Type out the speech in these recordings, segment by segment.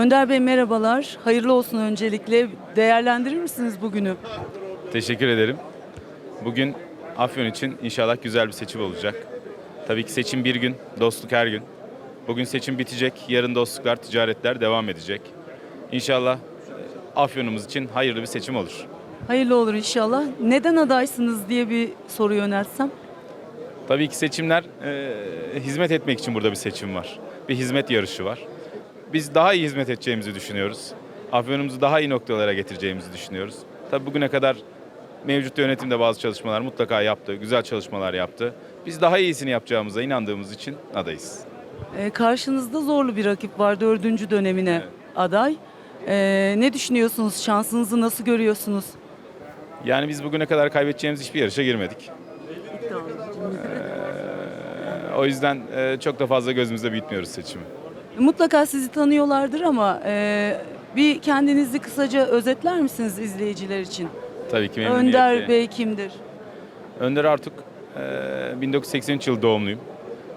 Önder Bey merhabalar. Hayırlı olsun öncelikle. Değerlendirir misiniz bugünü? Teşekkür ederim. Bugün Afyon için inşallah güzel bir seçim olacak. Tabii ki seçim bir gün, dostluk her gün. Bugün seçim bitecek, yarın dostluklar, ticaretler devam edecek. İnşallah e, Afyonumuz için hayırlı bir seçim olur. Hayırlı olur inşallah. Neden adaysınız diye bir soru yöneltsem. Tabii ki seçimler e, hizmet etmek için burada bir seçim var. Bir hizmet yarışı var. Biz daha iyi hizmet edeceğimizi düşünüyoruz. Afyonumuzu daha iyi noktalara getireceğimizi düşünüyoruz. Tabii bugüne kadar mevcut yönetimde bazı çalışmalar mutlaka yaptı, güzel çalışmalar yaptı. Biz daha iyisini yapacağımıza inandığımız için adayız. Ee, karşınızda zorlu bir rakip var dördüncü dönemine aday. Ee, ne düşünüyorsunuz? Şansınızı nasıl görüyorsunuz? Yani biz bugüne kadar kaybedeceğimiz hiçbir yarışa girmedik. Ee, o yüzden e, çok da fazla gözümüzde büyütmüyoruz seçimi. Mutlaka sizi tanıyorlardır ama e, bir kendinizi kısaca özetler misiniz izleyiciler için? Tabii ki memnuniyetle. Önder Bey kimdir? Önder Artuk, e, 1983 yıl doğumluyum.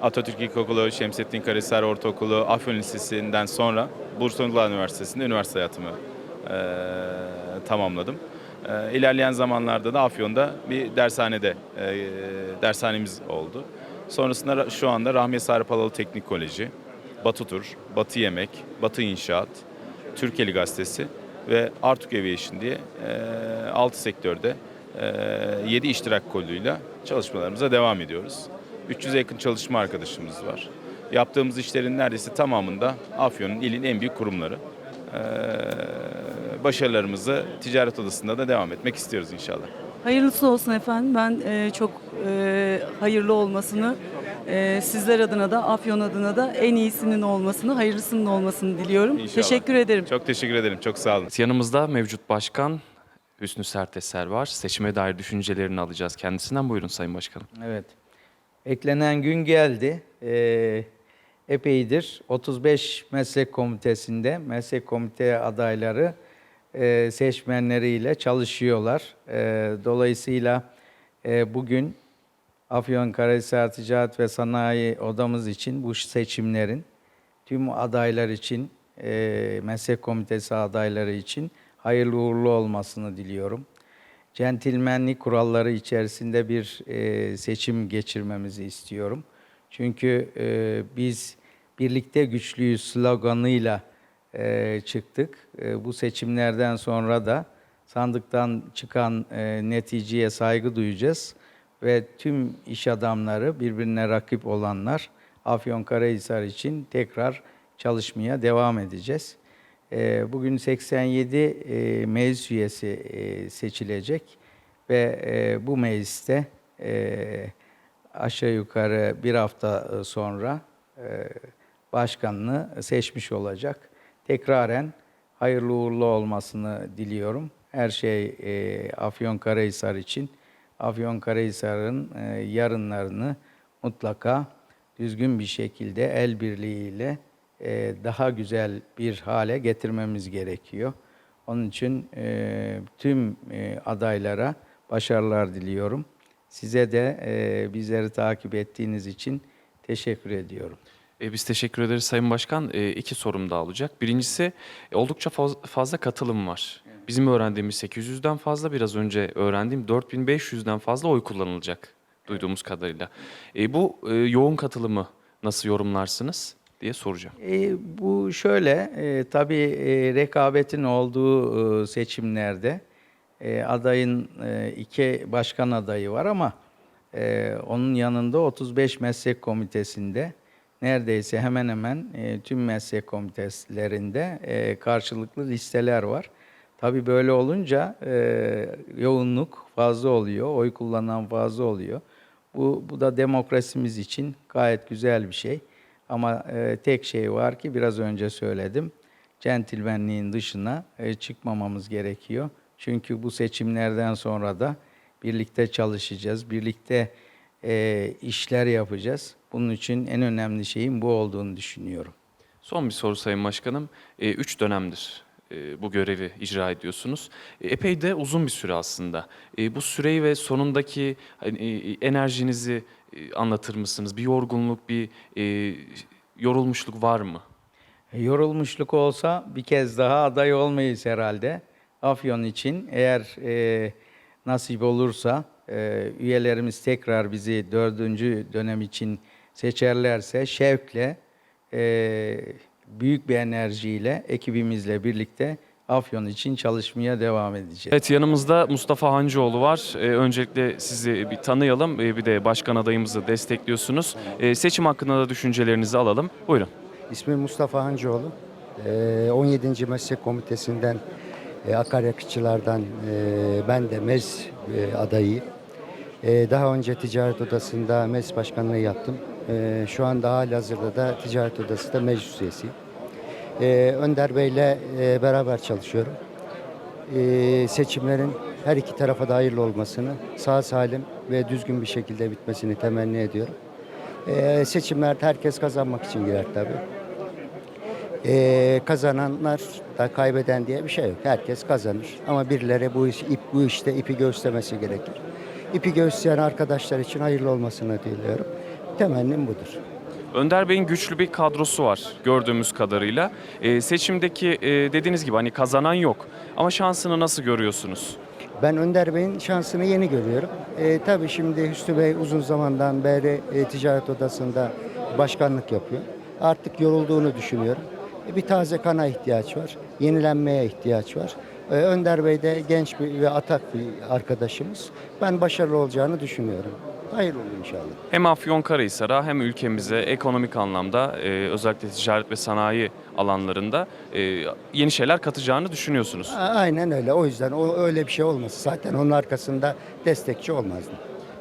Atatürk İlkokulu, Şemsettin Karahisar Ortaokulu, Afyon Lisesi'nden sonra Bursa Anadolu Üniversitesi'nde üniversite hayatımı e, tamamladım. E, ilerleyen zamanlarda da Afyon'da bir dershanede e, dershanemiz oldu. Sonrasında ra- şu anda Rahmiye Sarı Palalı Teknik Koleji, Batı Tur, Batı Yemek, Batı İnşaat, Türkeli Gazetesi ve Artuk Aviation diye 6 sektörde 7 iştirak koluyla çalışmalarımıza devam ediyoruz. 300'e yakın çalışma arkadaşımız var. Yaptığımız işlerin neredeyse tamamında Afyon'un ilin en büyük kurumları. Ee, Başarılarımızı ticaret odasında da devam etmek istiyoruz inşallah. Hayırlısı olsun efendim. Ben e, çok e, hayırlı olmasını, e, sizler adına da, Afyon adına da en iyisinin olmasını, hayırlısının olmasını diliyorum. İnşallah. Teşekkür ederim. Çok teşekkür ederim. Çok sağ olun. Yanımızda mevcut başkan Hüsnü Serteser var. Seçime dair düşüncelerini alacağız kendisinden. Buyurun Sayın Başkanım. Evet. Beklenen gün geldi. Ee, epeydir 35 meslek komitesinde meslek komite adayları e, seçmenleriyle çalışıyorlar. E, dolayısıyla e, bugün Afyonkarahisar Ticaret ve Sanayi Odamız için bu seçimlerin tüm adaylar için, e, meslek komitesi adayları için hayırlı uğurlu olmasını diliyorum. Centilmenlik kuralları içerisinde bir e, seçim geçirmemizi istiyorum. Çünkü e, biz birlikte güçlüyüz sloganıyla e, çıktık. E, bu seçimlerden sonra da sandıktan çıkan e, neticeye saygı duyacağız ve tüm iş adamları birbirine rakip olanlar Afyonkarahisar için tekrar çalışmaya devam edeceğiz. Ee, Bugün 87 e, meclis üyesi e, seçilecek ve e, bu mecliste aşağı yukarı bir hafta sonra başkanını seçmiş olacak. Tekraren hayırlı uğurlu olmasını diliyorum. Her şey Afyonkarahisar için. Afyonkarahisar'ın e, yarınlarını mutlaka düzgün bir şekilde el birliğiyle e, daha güzel bir hale getirmemiz gerekiyor. Onun için e, tüm e, adaylara başarılar diliyorum. Size de bizleri takip ettiğiniz için teşekkür ediyorum. E, biz teşekkür ederiz Sayın Başkan. E, iki sorum daha olacak. Birincisi oldukça faz- fazla katılım var. Bizim öğrendiğimiz 800'den fazla, biraz önce öğrendiğim 4500'den fazla oy kullanılacak duyduğumuz kadarıyla. E, bu e, yoğun katılımı nasıl yorumlarsınız diye soracağım. E, bu şöyle, e, tabii e, rekabetin olduğu e, seçimlerde e, adayın e, iki başkan adayı var ama e, onun yanında 35 meslek komitesinde neredeyse hemen hemen e, tüm meslek komitelerinde e, karşılıklı listeler var. Tabii böyle olunca e, yoğunluk fazla oluyor, oy kullanan fazla oluyor. Bu, bu da demokrasimiz için gayet güzel bir şey. Ama e, tek şey var ki biraz önce söyledim. Centilmenliğin dışına e, çıkmamamız gerekiyor. Çünkü bu seçimlerden sonra da birlikte çalışacağız, birlikte e, işler yapacağız. Bunun için en önemli şeyin bu olduğunu düşünüyorum. Son bir soru Sayın Başkanım. E, üç dönemdir e, bu görevi icra ediyorsunuz. E, epey de uzun bir süre aslında. E, bu süreyi ve sonundaki hani, enerjinizi e, anlatır mısınız? Bir yorgunluk, bir yorulmuşluk var mı? Yorulmuşluk olsa bir kez daha aday olmayız herhalde. Afyon için eğer nasip olursa üyelerimiz tekrar bizi dördüncü dönem için seçerlerse şevkle, büyük bir enerjiyle ekibimizle birlikte Afyon için çalışmaya devam edeceğiz. Evet yanımızda Mustafa Hancıoğlu var. Ee, öncelikle sizi bir tanıyalım. Ee, bir de başkan adayımızı destekliyorsunuz. Ee, seçim hakkında da düşüncelerinizi alalım. Buyurun. İsmim Mustafa Hancıoğlu. Ee, 17. Meslek Komitesi'nden e, akaryakıtçılardan e, ben de MEZ e, adayıyım. E, Daha önce Ticaret Odası'nda MEZ Başkanlığı yaptım. E, Şu anda halihazırda da Ticaret Odası'nda meclis üyesiyim. E, Önder Bey'le e, beraber çalışıyorum. E, Seçimlerin her iki tarafa da hayırlı olmasını, sağ salim ve düzgün bir şekilde bitmesini temenni ediyorum. E, Seçimlerde herkes kazanmak için girer tabii. Ee, kazananlar da kaybeden diye bir şey yok. Herkes kazanır. Ama birileri bu iş, ip, bu işte ipi göğüslemesi gerekir. İpi göğüsleyen arkadaşlar için hayırlı olmasını diliyorum. Temennim budur. Önder Bey'in güçlü bir kadrosu var gördüğümüz kadarıyla. Ee, seçimdeki e, dediğiniz gibi hani kazanan yok. Ama şansını nasıl görüyorsunuz? Ben Önder Bey'in şansını yeni görüyorum. Ee, tabii şimdi Hüsnü Bey uzun zamandan beri e, ticaret odasında başkanlık yapıyor. Artık yorulduğunu düşünüyorum. E, bir taze kana ihtiyaç var. Yenilenmeye ihtiyaç var. Ee, Önder Bey de genç bir ve atak bir arkadaşımız. Ben başarılı olacağını düşünüyorum. Hayırlı olur inşallah. Hem Afyonkarahisar'a hem ülkemize ekonomik anlamda e, özellikle ticaret ve sanayi alanlarında e, yeni şeyler katacağını düşünüyorsunuz. A- Aynen öyle. O yüzden o öyle bir şey olması. Zaten onun arkasında destekçi olmazdı.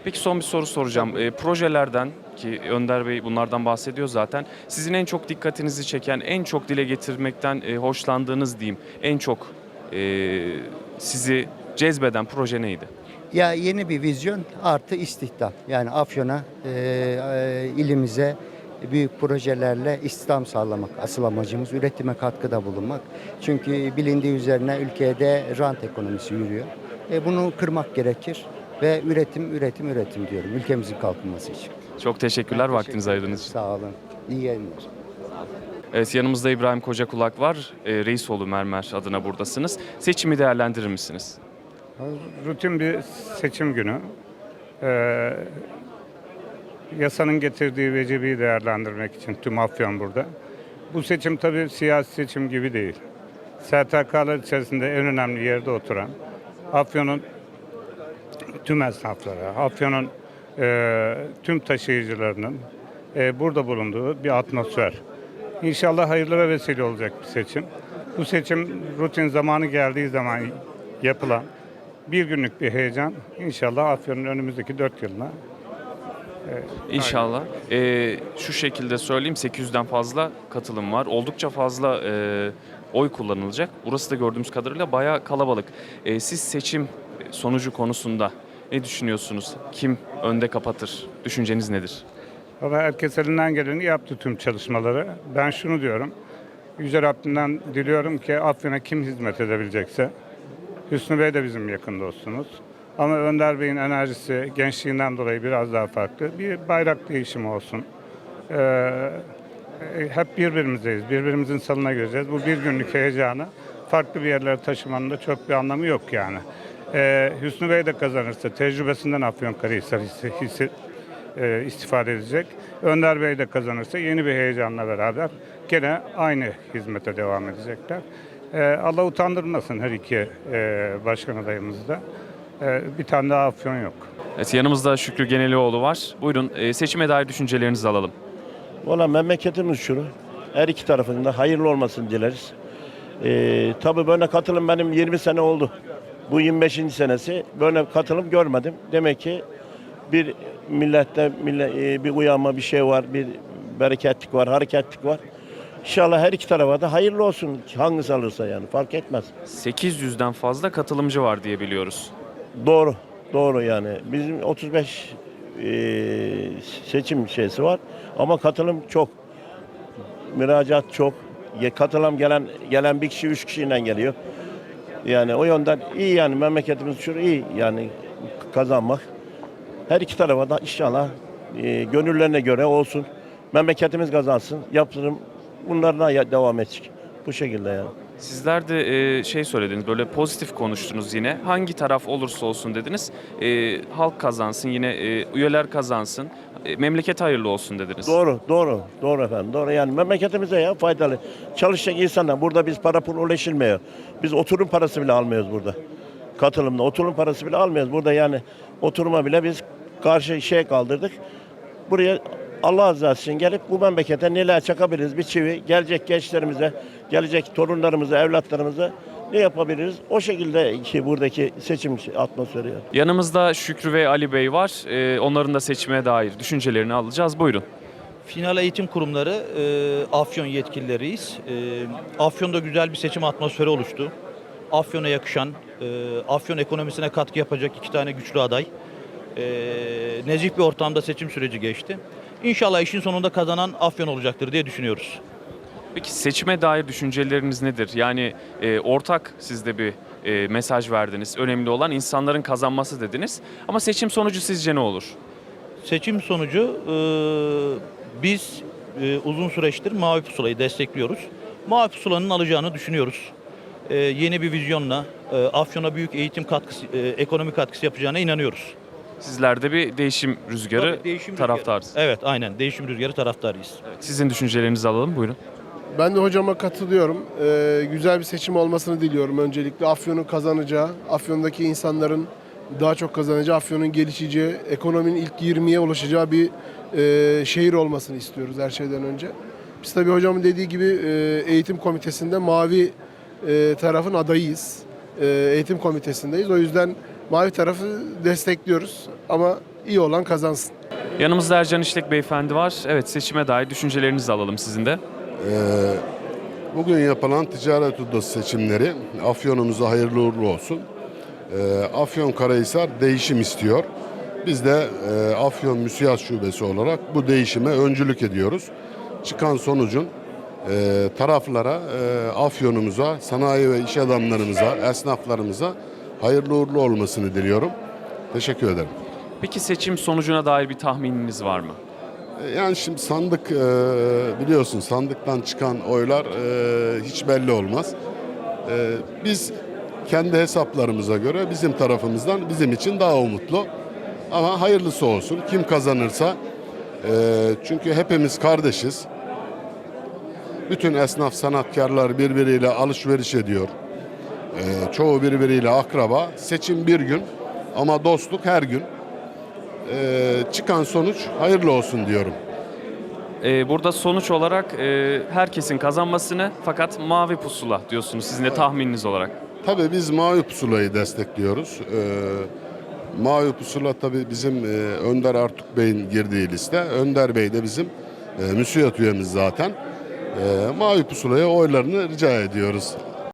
Peki son bir soru soracağım. E, projelerden ki Önder Bey bunlardan bahsediyor zaten. Sizin en çok dikkatinizi çeken, en çok dile getirmekten e, hoşlandığınız diyeyim, en çok e, sizi cezbeden proje neydi? Ya yeni bir vizyon artı istihdam. Yani Afyon'a, e, e, ilimize büyük projelerle istihdam sağlamak. Asıl amacımız üretime katkıda bulunmak. Çünkü bilindiği üzerine ülkede rant ekonomisi yürüyor. E, bunu kırmak gerekir ve üretim, üretim, üretim diyorum ülkemizin kalkınması için. Çok teşekkürler Ben vaktinizi teşekkür ayırdığınız için. Sağ olun. İyi yayınlar. Evet yanımızda İbrahim Kocakulak var. E, Reisoğlu Mermer adına buradasınız. Seçimi değerlendirir misiniz? Rutin bir seçim günü. Ee, yasanın getirdiği vecibeyi değerlendirmek için tüm Afyon burada. Bu seçim tabii siyasi seçim gibi değil. STK'lar içerisinde en önemli yerde oturan, Afyon'un tüm esnafları, Afyon'un e, tüm taşıyıcılarının e, burada bulunduğu bir atmosfer. İnşallah hayırlara vesile olacak bir seçim. Bu seçim rutin zamanı geldiği zaman yapılan bir günlük bir heyecan. İnşallah Afyon'un önümüzdeki dört yılına İnşallah. E, şu şekilde söyleyeyim 800'den fazla katılım var. Oldukça fazla e, oy kullanılacak. Burası da gördüğümüz kadarıyla bayağı kalabalık. E, siz seçim sonucu konusunda ne düşünüyorsunuz? Kim önde kapatır? Düşünceniz nedir? Valla herkes elinden geleni yaptı tüm çalışmaları. Ben şunu diyorum. Yüce Rabbimden diliyorum ki Afyon'a kim hizmet edebilecekse. Hüsnü Bey de bizim yakın dostumuz. Ama Önder Bey'in enerjisi gençliğinden dolayı biraz daha farklı. Bir bayrak değişimi olsun. Ee, e, hep birbirimizdeyiz. Birbirimizin salına gireceğiz. Bu bir günlük heyecanı farklı bir yerlere taşımanın da çok bir anlamı yok yani. Ee, Hüsnü Bey de kazanırsa tecrübesinden Afyonkarahisar hissi, hissi, e, istifade edecek. Önder Bey de kazanırsa yeni bir heyecanla beraber gene aynı hizmete devam edecekler. E, Allah utandırmasın her iki e, başkan adayımızı da. E, bir tane daha Afyon yok. Evet yanımızda Şükrü Genelioğlu var. Buyurun e, seçime dair düşüncelerinizi alalım. Valla memleketimiz şunu. Her iki tarafında hayırlı olmasını dileriz. Ee, tabii böyle katılım benim 20 sene oldu. Bu 25. senesi böyle katılım görmedim. Demek ki bir millette mille- e, bir uyanma bir şey var, bir bereketlik var, hareketlik var. İnşallah her iki tarafa da hayırlı olsun. Hangisi alırsa yani fark etmez. 800'den fazla katılımcı var diye biliyoruz. Doğru, doğru yani. Bizim 35 eee, seçim şeysi var ama katılım çok. Müracaat çok. Ye- Katılım gelen gelen bir kişi üç kişiyle geliyor. Yani o yönden iyi yani memleketimiz şu iyi yani kazanmak. Her iki tarafa da inşallah eee, gönüllerine göre olsun. Memleketimiz kazansın. Yaptırım Bunlarla ya- devam edecek. Bu şekilde yani. Sizler de e, şey söylediniz, böyle pozitif konuştunuz yine. Hangi taraf olursa olsun dediniz. E, halk kazansın, yine e, üyeler kazansın, e, memleket hayırlı olsun dediniz. Doğru, doğru, doğru efendim. Doğru yani memleketimize ya faydalı. Çalışacak insanlar burada biz para pul ulaşılmıyor. Biz oturum parası bile almıyoruz burada. Katılımda oturum parası bile almıyoruz. Burada yani oturuma bile biz karşı şey kaldırdık. Buraya Allah rızası için gelip bu memlekete neler çakabiliriz bir çivi. Gelecek gençlerimize, gelecek torunlarımıza, evlatlarımıza ne yapabiliriz? O şekilde ki buradaki seçim atmosferi. Yanımızda Şükrü ve Ali Bey var. E, onların da seçime dair düşüncelerini alacağız. Buyurun. Final Eğitim Kurumları e, Afyon yetkilileriyiz. E, Afyon'da güzel bir seçim atmosferi oluştu. Afyon'a yakışan, e, Afyon ekonomisine katkı yapacak iki tane güçlü aday. E, nezih bir ortamda seçim süreci geçti. İnşallah işin sonunda kazanan Afyon olacaktır diye düşünüyoruz. Peki seçime dair düşünceleriniz nedir? Yani e, ortak siz de bir e, mesaj verdiniz. Önemli olan insanların kazanması dediniz. Ama seçim sonucu sizce ne olur? Seçim sonucu e, biz e, uzun süreçtir Mavi Pusula'yı destekliyoruz. Mavi Pusula'nın alacağını düşünüyoruz. E, yeni bir vizyonla e, Afyon'a büyük eğitim katkısı, e, ekonomi katkısı yapacağına inanıyoruz. Sizler de bir değişim rüzgarı Tabii, değişim taraftarsınız. rüzgarı. Evet aynen değişim rüzgarı taraftarıyız. Sizin düşüncelerinizi alalım. Buyurun. Ben de hocama katılıyorum. Ee, güzel bir seçim olmasını diliyorum öncelikle. Afyon'un kazanacağı, Afyon'daki insanların daha çok kazanacağı, Afyon'un gelişeceği, ekonominin ilk 20'ye ulaşacağı bir e, şehir olmasını istiyoruz her şeyden önce. Biz tabii hocamın dediği gibi e, eğitim komitesinde mavi e, tarafın adayıyız. E, eğitim komitesindeyiz. O yüzden mavi tarafı destekliyoruz ama iyi olan kazansın. Yanımızda Ercan İşlek Beyefendi var. Evet seçime dair düşüncelerinizi alalım sizin de. Ee, Bugün yapılan ticaret odası seçimleri Afyon'umuza hayırlı uğurlu olsun. Ee, Afyon Karahisar değişim istiyor. Biz de e, Afyon Müsiyat Şubesi olarak bu değişime öncülük ediyoruz. Çıkan sonucun e, taraflara, e, Afyon'umuza, sanayi ve iş adamlarımıza, esnaflarımıza hayırlı uğurlu olmasını diliyorum. Teşekkür ederim. Peki seçim sonucuna dair bir tahmininiz var mı? Yani şimdi sandık e, biliyorsun sandıktan çıkan oylar e, hiç belli olmaz. E, biz kendi hesaplarımıza göre bizim tarafımızdan bizim için daha umutlu. Ama hayırlısı olsun. Kim kazanırsa e, çünkü hepimiz kardeşiz. Bütün esnaf sanatkarlar birbiriyle alışveriş ediyor. E, çoğu birbiriyle akraba. Seçim bir gün ama dostluk her gün. E, çıkan sonuç hayırlı olsun diyorum. Ee, burada sonuç olarak e, herkesin kazanmasını fakat mavi pusula diyorsunuz sizin de tahmininiz olarak. Tabii biz Mavi Pusula'yı destekliyoruz. Ee, Mavi Pusula tabii bizim e, Önder Artuk Bey'in girdiği liste. Önder Bey de bizim e, müsiyat üyemiz zaten. E, Mavi Pusula'ya oylarını rica ediyoruz.